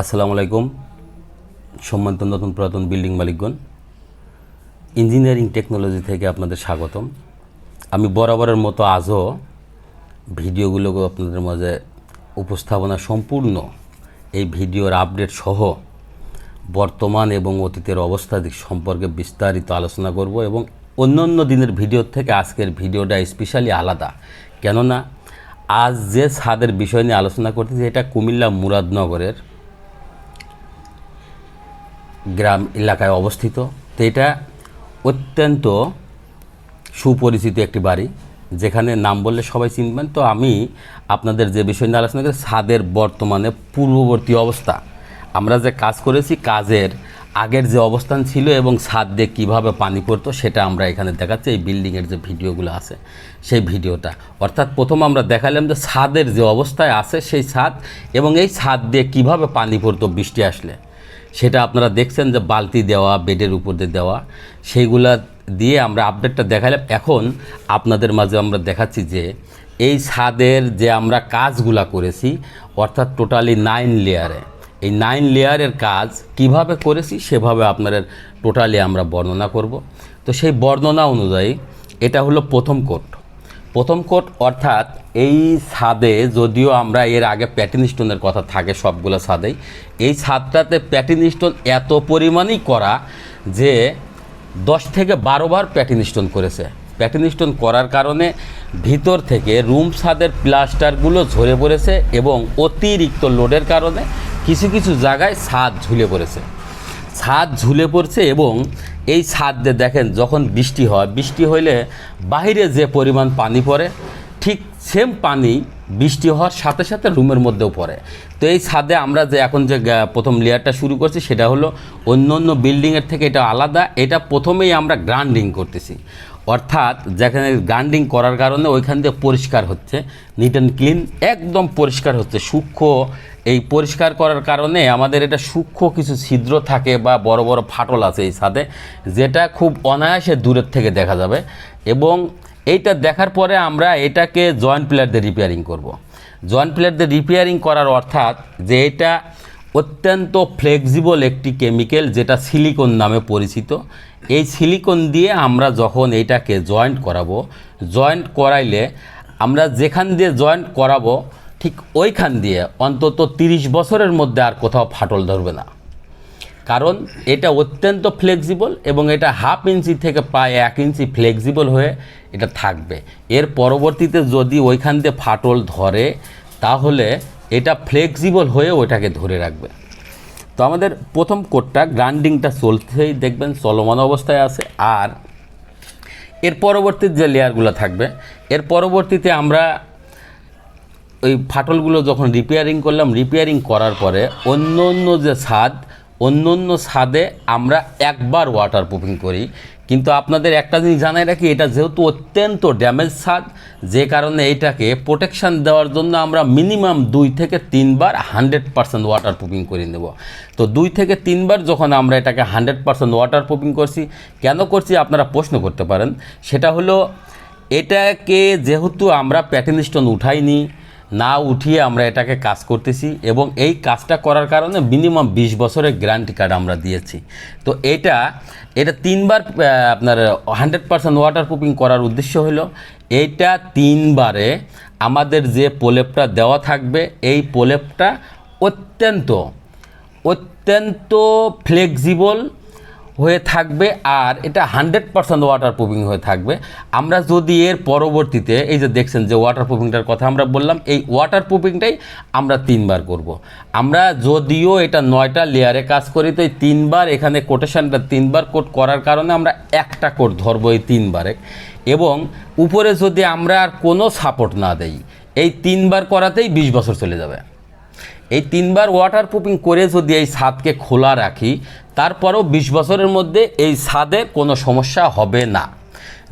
আসসালামু আলাইকুম। সম্মানিত নতুন পুরাতন বিল্ডিং মালিকগণ, ইঞ্জিনিয়ারিং টেকনোলজি থেকে আপনাদের স্বাগতম। আমি বরাবরের মতো আজও ভিডিওগুলোকে আপনাদের মাঝে উপস্থাপনা সম্পূর্ণ, এই ভিডিওর আপডেট সহ বর্তমান এবং অতীতের অবস্থা দিক সম্পর্কে বিস্তারিত আলোচনা করব এবং অন্য অন্য দিনের ভিডিওর থেকে আজকের ভিডিওটা স্পেশালি আলাদা। কেননা, আজ যে ছাদের বিষয় নিয়ে আলোচনা করতেছি, এটা কুমিল্লা মুরাদনগরের গ্রাম এলাকায় অবস্থিত। তো এটা অত্যন্ত সুপরিচিত একটি বাড়ি, যেখানে নাম বললে সবাই চিনবেন। তো আমি আপনাদের যে বিষয় নিয়ে আলোচনা করি ছাদের বর্তমানে পূর্ববর্তী অবস্থা। আমরা যে কাজ করেছি, কাজের আগের যে অবস্থান ছিল এবং ছাদ দিয়ে কীভাবে পানি পড়তো, সেটা আমরা এখানে দেখাচ্ছি। এই বিল্ডিংয়ের যে ভিডিওগুলো আছে, সেই ভিডিওটা। অর্থাৎ প্রথম আমরা দেখালাম যে ছাদের যে অবস্থায় আছে সেই ছাদ এবং এই ছাদ দিয়ে কীভাবে পানি পড়তো বৃষ্টি আসলে। সেটা আপনারা দেখছেন যে বালতি দেওয়া, বেডের উপর দিয়ে দেওয়া, সেইগুলা দিয়ে আমরা আপডেটটা দেখালাম। এখন আপনাদের মাঝে আমরা দেখাচ্ছি যে এই ছাদের যে আমরা কাজগুলা করেছি, অর্থাৎ টোটালি নাইন লেয়ারে এই নাইন লেয়ারের কাজ কীভাবে করেছি, সেভাবে আপনাদের টোটালি আমরা বর্ণনা করব। তো সেই বর্ণনা অনুযায়ী এটা হলো প্রথম কোট প্রথম কোট অর্থাৎ এই ছাদে যদিও আমরা এর আগে প্যাটিন স্টোনের কথা থাকে সবগুলো ছাদেই, এই ছাদটাতে প্যাটিন স্টোন এত পরিমাণই করা যে দশ থেকে বারো বার প্যাটিন স্টোন করেছে। প্যাটিন স্টোন করার কারণে ভিতর থেকে রুম ছাদের প্লাস্টারগুলো ঝরে পড়েছে এবং অতিরিক্ত লোডের কারণে কিছু কিছু জায়গায় ছাদ ঝুলে পড়েছে। ছাদ ঝুলে পড়ছে এবং এই ছাদ দেখেন যখন বৃষ্টি হয়, বৃষ্টি হইলে বাইরে যে পরিমাণ পানি পড়ে, ঠিক সেম পানি বৃষ্টি হওয়ার সাথে সাথে রুমের মধ্যেও পড়ে। তো এই ছাদে আমরা যে এখন যে প্রথম লেয়ারটা শুরু করছি, সেটা হলো অন্য অন্য বিল্ডিংয়ের থেকে এটা আলাদা। এটা প্রথমেই আমরা গ্রান্ডিং করতেছি। অর্থাৎ যেখানে গ্রান্ডিং করার কারণে ওইখান দিয়ে পরিষ্কার হচ্ছে নিট অ্যান্ড ক্লিন একদম পরিষ্কার হচ্ছে। সূক্ষ্ম এই পরিষ্কার করার কারণে আমাদের এটা সূক্ষ্ম কিছু ছিদ্র থাকে বা বড় বড় ফাটল আছে এই ছাদে, যেটা খুব অনায়াসে দূরের থেকে দেখা যাবে। এবং এইটা দেখার পরে আমরা এটাকে জয়েন্ট প্লেয়ার দিয়ে রিপেয়ারিং করব। জয়েন্ট প্লেয়ার দিয়ে রিপেয়ারিং করার অর্থাৎ যে এটা অত্যন্ত ফ্লেক্সিবল একটি কেমিক্যাল যেটা সিলিকন নামে পরিচিত এই সিলিকন দিয়ে আমরা যখন এইটাকে জয়েন্ট করাবো জয়েন্ট করাইলে আমরা যেখান দিয়ে জয়েন্ট করাবো, ঠিক ওইখান দিয়ে অন্তত তিরিশ বছরের মধ্যে আর কোথাও ফাটল ধরবে না কারণ এটা অত্যন্ত ফ্লেক্সিবল এবং এটা হাফ ইঞ্চি থেকে প্রায় এক ইঞ্চি ফ্লেক্সিবল হয়ে এটা থাকবে। এর পরবর্তীতে যদি ওইখান দিয়ে ফাটল ধরে, তাহলে এটা ফ্লেক্সিবল হয়ে ওইটাকে ধরে রাখবে। তো আমাদের প্রথম কোটটা গ্রাইন্ডিংটা চলতেই দেখবেন চলমান অবস্থায় আছে। আর এর পরবর্তী যে লেয়ারগুলো থাকবে, এর পরবর্তীতে আমরা ওই ফাটলগুলো যখন রিপেয়ারিং করলাম রিপেয়ারিং করার পরে অন্য অন্য যে ছাদ অন্য অন্য ছাদে আমরা একবার ওয়াটার প্রুফিং করি। কিন্তু আপনাদের একটা জিনিস জানাই রাখি, এটা যেহেতু অত্যন্ত ড্যামেজ ছাদ, যে কারণে এইটাকে প্রোটেকশান দেওয়ার জন্য আমরা মিনিমাম দুই থেকে তিনবার হান্ড্রেড পার্সেন্ট ওয়াটার প্রুফিং করে নেব। তো দুই থেকে তিনবার যখন আমরা এটাকে হান্ড্রেড পার্সেন্ট ওয়াটার প্রুফিং করছি, কেন করছি আপনারা প্রশ্ন করতে পারেন। সেটা হলো, এটাকে যেহেতু আমরা প্যাটিন স্টোন উঠাইনি না উঠিয়ে আমরা এটাকে কাজ করতেছি এবং এই কাজটা করার কারণে মিনিমাম বিশ বছরের গ্যারান্টি কার্ড আমরা দিয়েছি। তো এটা এটা তিনবার আপনার হান্ড্রেড পার্সেন্ট ওয়াটার প্রুফিং করার উদ্দেশ্য হলো এইটা তিনবারে আমাদের যে প্রলেপটা দেওয়া থাকবে, এই প্রলেপটা অত্যন্ত অত্যন্ত ফ্লেক্সিবল হয়ে থাকবে আর এটা হান্ড্রেড পার্সেন্ট ওয়াটার প্রুফিং হয়ে থাকবে। আমরা যদি এর পরবর্তীতে, এই যে দেখছেন যে ওয়াটার প্রুফিংটার কথা আমরা বললাম, এই ওয়াটার প্রুফিংটাই আমরা তিনবার করব। আমরা যদিও এটা নয়টা লেয়ারে কাজ করি, তো এই তিনবার এখানে কোটেশনটা তিনবার কোট করার কারণে আমরা একটা কোট ধরবো এই তিনবারে। এবং উপরে যদি আমরা আর কোনো সাপোর্ট না দেই, এই তিনবার করাতেই বিশ বছর চলে যাবে। এই তিনবার ওয়াটার প্রুফিং করে যদি এই ছাদকে খোলা রাখি, তারপরেও বিশ বছরের মধ্যে এই ছাদে কোনো সমস্যা হবে না।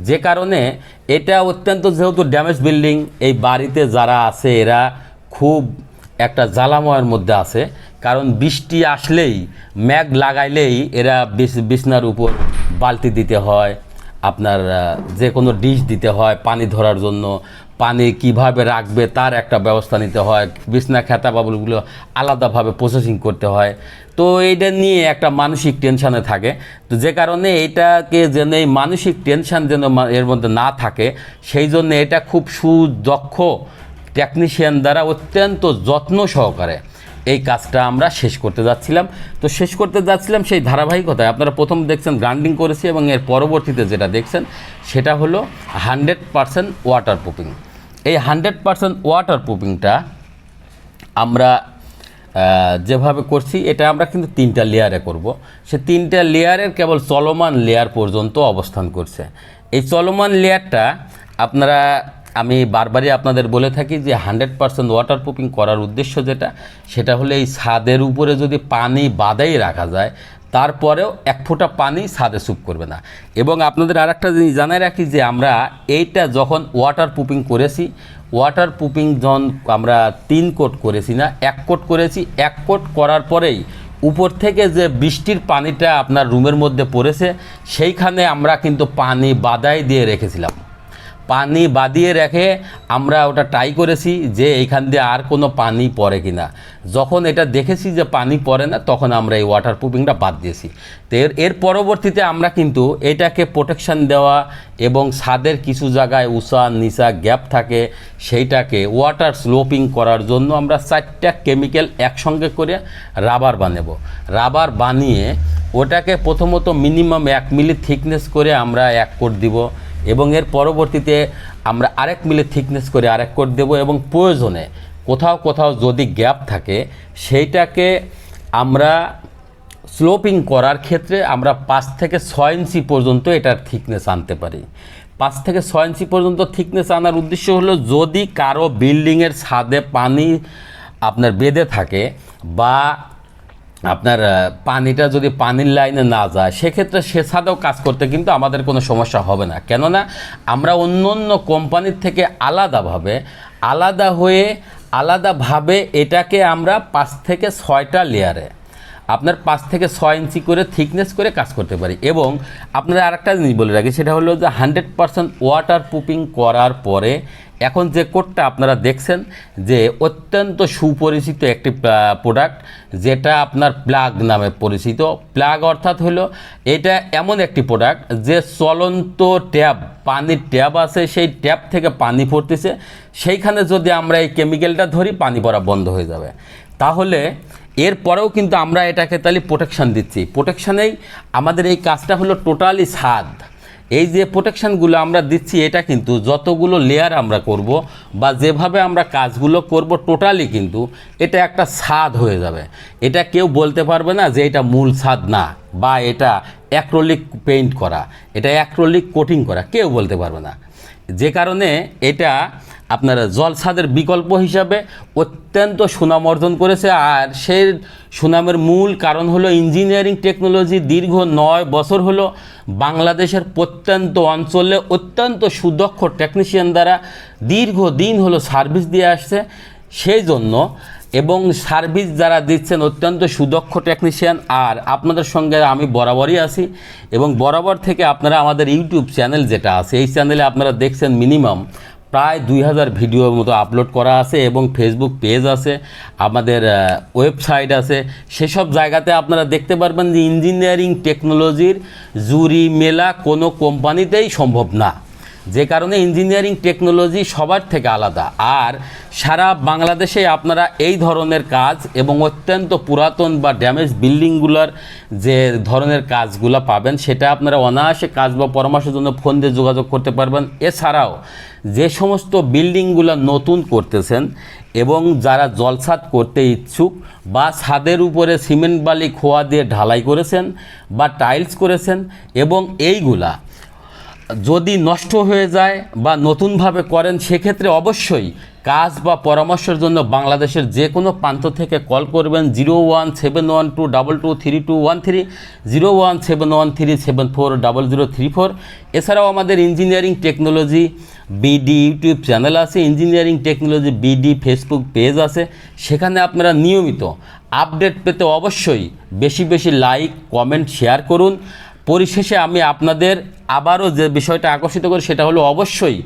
যে কারণে এটা অত্যন্ত যেহেতু ড্যামেজ বিল্ডিং এই বাড়িতে যারা আছে, এরা খুব একটা জ্বালাময়ের মধ্যে আছে। কারণ বৃষ্টি আসলেই ম্যাগ লাগাইলেই এরা বিছ- বিছনার উপর বালতি দিতে হয়, আপনার যে কোনো ডিশ দিতে হয় পানি ধরার জন্য। পানি কীভাবে রাখবে তার একটা ব্যবস্থা নিতে হয়। বিছনা, খেতা, বাবুলগুলো আলাদাভাবে প্রসেসিং করতে হয়। তো এইটা নিয়ে একটা মানসিক টেনশানে থাকে। তো যে কারণে এটাকে যেন এই মানসিক টেনশান যেন এর মধ্যে না থাকে, সেই জন্য এটা খুব সুদক্ষ টেকনিশিয়ান দ্বারা অত্যন্ত যত্ন সহকারে এই কাজটা আমরা শেষ করতে যাচ্ছিলাম। তো শেষ করতে যাচ্ছিলাম সেই ধারাবাহিকতায়। আপনারা প্রথম দেখছেন গ্রাইন্ডিং করেছি এবং এর পরবর্তীতে যেটা দেখছেন, সেটা হলো হান্ড্রেড পারসেন্ট ওয়াটার প্রুফিং এই হান্ড্রেড পারসেন্ট ওয়াটার প্রুফিংটা আমরা যেভাবে করছি, এটা আমরা কিন্তু তিনটা লেয়ারে করব। সে তিনটা লেয়ারের কেবল চলমান লেয়ার পর্যন্ত অবস্থান করছে। এই চলমান লেয়ারটা আপনারা, আমি বারবারই আপনাদের বলে থাকি যে হান্ড্রেড পার্সেন্ট ওয়াটার প্রুফিং করার উদ্দেশ্য যেটা, সেটা হলে এই ছাদের উপরে যদি পানি বাদাই রাখা যায় তারপরেও এক ফোঁটা পানি ছাদে স্যুপ করবে না। এবং আপনাদের আর একটা জিনিস জানাই রাখি যে আমরা এইটা যখন ওয়াটার প্রুফিং করেছি ওয়াটার প্রুফিং যখন আমরা তিন কোট করেছি না, এক কোট করেছি, এক কোট করার পরেই উপর থেকে যে বৃষ্টির পানিটা আপনার রুমের মধ্যে পড়েছে, সেইখানে আমরা কিন্তু পানি বাদাই দিয়ে রেখেছিলাম। পানি বাদিয়ে রেখে আমরা ওটা ট্রাই করেছি যে এইখান দিয়ে আর কোনো পানি পড়ে কিনা। যখন এটা দেখেছি যে পানি পড়ে না, তখন আমরা এই ওয়াটার প্রুফিংটা বাদ দিয়েছি। তো এর এর পরবর্তীতে আমরা কিন্তু এটাকে প্রোটেকশান দেওয়া এবং ছাদের কিছু জায়গায় উষা নিচা গ্যাপ থাকে, সেইটাকে ওয়াটার স্লোপিং করার জন্য আমরা চারটা কেমিক্যাল একসঙ্গে করে রাবার বানাবো। রাবার বানিয়ে ওটাকে প্রথমত মিনিমাম এক মিলি থিকনেস করে আমরা এক কোট দিব। এবং এর পরবর্তীতে আমরা আরেক মিলে থিকনেস করে আরেক কোট দেব এবং প্রয়োজনে কোথাও কোথাও যদি গ্যাপ থাকে, সেইটাকে আমরা স্লোপিং করার ক্ষেত্রে আমরা পাঁচ থেকে ছয় ইঞ্চি পর্যন্ত এটার থিকনেস আনতে পারি। পাঁচ থেকে ছয় ইঞ্চি পর্যন্ত থিকনেস আনার উদ্দেশ্য হলো যদি কারও বিল্ডিংয়ের ছাদে পানি আপনার বেঁধে থাকে বা আপনার পানিটা যদি পানির লাইনে না যায়, সেক্ষেত্রে সে ছাদেও কাজ করতে কিন্তু আমাদের কোনো সমস্যা হবে না। কেননা আমরা অন্য অন্য কোম্পানির থেকে আলাদাভাবে, আলাদা হয়ে, আলাদাভাবে এটাকে আমরা পাঁচ থেকে ছয়টা লেয়ারে আপনার পাঁচ থেকে ছয় ইঞ্চি করে থিকনেস করে কাজ করতে পারি। এবং আপনারা আরেকটা জিনিস বলে রাখি, সেটা হলো যে হান্ড্রেড পারসেন্ট ওয়াটার প্রুফিং করার পরে এখন যে কোডটা আপনারা দেখছেন, যে অত্যন্ত সুপরিচিত একটি প্রোডাক্ট যেটা আপনার প্লাগ নামে পরিচিত। প্লাগ অর্থাৎ হলো এটা এমন একটি প্রোডাক্ট যে চলন্ত ট্যাব পানির ট্যাব আছে, সেই ট্যাব থেকে পানি পড়তেছে। সেইখানে যদি আমরা এই কেমিক্যালটা ধরি, পানি পড়া বন্ধ হয়ে যাবে। তাহলে এরপরেও কিন্তু আমরা এটাকে তাহলে প্রোটেকশান দিচ্ছি। প্রোটেকশানেই আমাদের এই কাজটা হলো টোটালি ছাদ এই যে প্রোটেকশানগুলো আমরা দিচ্ছি, এটা কিন্তু যতগুলো লেয়ার আমরা করব বা যেভাবে আমরা কাজগুলো করব টোটালি কিন্তু এটা একটা ছাদ হয়ে যাবে। এটা কেউ বলতে পারবে না যে এটা মূল ছাদ না বা এটা অ্যাক্রোলিক পেইন্ট করা, এটা অ্যাক্রোলিক কোটিং করা, কেউ বলতে পারবে না। যে কারণে এটা আপনার জলসাদের বিকল্প হিসাবে অত্যন্ত সুনাম অর্জন করেছে। আর সেই সুনামের মূল কারণ হলো ইঞ্জিনিয়ারিং টেকনোলজি দীর্ঘ নয় বছর হলো বাংলাদেশের প্রত্যন্ত অঞ্চলে অত্যন্ত সুদক্ষ টেকনিশিয়ান দ্বারা দীর্ঘ দিন হলো সার্ভিস দিয়ে আসছে। সেই জন্য এবং সার্ভিস যারা দিচ্ছেন অত্যন্ত সুদক্ষ টেকনিশিয়ান। আর আপনাদের সঙ্গে আমি বরাবরই আছি এবং বরাবর থেকে আপনারা আমাদের ইউটিউব চ্যানেল যেটা আছে, এই চ্যানেলে আপনারা দেখছেন মিনিমাম প্রায় দুই হাজার ভিডিওর মতো আপলোড করা আছে এবং ফেসবুক পেজ আছে, আমাদের ওয়েবসাইট আছে। সেসব জায়গাতে আপনারা দেখতে পারবেন যে ইঞ্জিনিয়ারিং টেকনোলজির জুরি মেলা কোনো কোম্পানিতেই সম্ভব না। যে কারণে ইঞ্জিনিয়ারিং টেকনোলজি সবার থেকে আলাদা। আর সারা বাংলাদেশে আপনারা এই ধরনের কাজ এবং অত্যন্ত পুরাতন বা ড্যামেজ বিল্ডিংগুলোর যে ধরনের কাজগুলো পাবেন, সেটা আপনারা অনায়াসে কাজ বা পরামর্শের জন্য ফোন দিয়ে যোগাযোগ করতে পারবেন। এছাড়াও যে সমস্ত বিল্ডিংগুলো নতুন করতেছেন এবং যারা জলছাদ করতে ইচ্ছুক বা ছাদের উপরে সিমেন্ট বালি খোয়া দিয়ে ঢালাই করেছেন বা টাইলস করেছেন এবং এইগুলা যদি নষ্ট হয়ে যায় বা নতুনভাবে করেন, সেক্ষেত্রে অবশ্যই কাজ বা পরামর্শের জন্য বাংলাদেশের যে কোনো প্রান্ত থেকে কল করবেন zero one seven one two double two three two one three, zero one seven one three seven four double zero three four. এছাড়াও আমাদের engineering technology BD YouTube channel আছে, engineering technology BD Facebook page আছে, সেখানে আপনারা নিয়মিত update পেতে অবশ্যই বেশি বেশি লাইক, কমেন্ট, শেয়ার করুন। পরিশেষে আমি আপনাদের আবারও যে বিষয়টা আকর্ষিত করি সেটা হলো অবশ্যই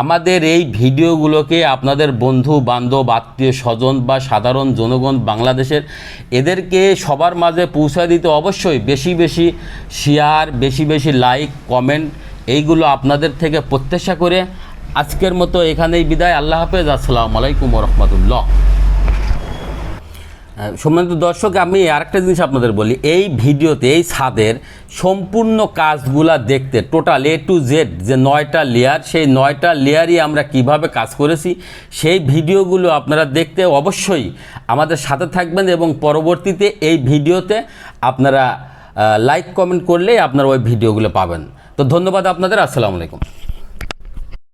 আমাদের এই ভিডিওগুলোকে আপনাদের বন্ধু, বান্ধব, আত্মীয় স্বজন বা সাধারণ জনগণ বাংলাদেশের এদেরকে সবার মাঝে পৌঁছে দিতে অবশ্যই বেশি বেশি শেয়ার বেশি বেশি লাইক কমেন্ট এইগুলো আপনাদের থেকে প্রত্যাশা করে আজকের মতো এখানেই বিদায়। আল্লাহ হাফেজ। আসসালামু আলাইকুম রহমতুল্লাহ। সম্মানিত দর্শক, আমি আরেকটা জিনিস আপনাদের বলি। এই ভিডিওতে, এই ছাদের সম্পূর্ণ কাজগুলা দেখতে টোটাল এ টু জেড যে নয়টা লেয়ার সেই নয়টা লেয়ারই আমরা কীভাবে কাজ করেছি, সেই ভিডিওগুলো আপনারা দেখতে অবশ্যই আমাদের সাথে থাকবেন এবং পরবর্তীতে এই ভিডিওতে আপনারা লাইক কমেন্ট করলেই আপনারা ওই ভিডিওগুলো পাবেন। তো ধন্যবাদ আপনাদের, আসসালামু আলাইকুম।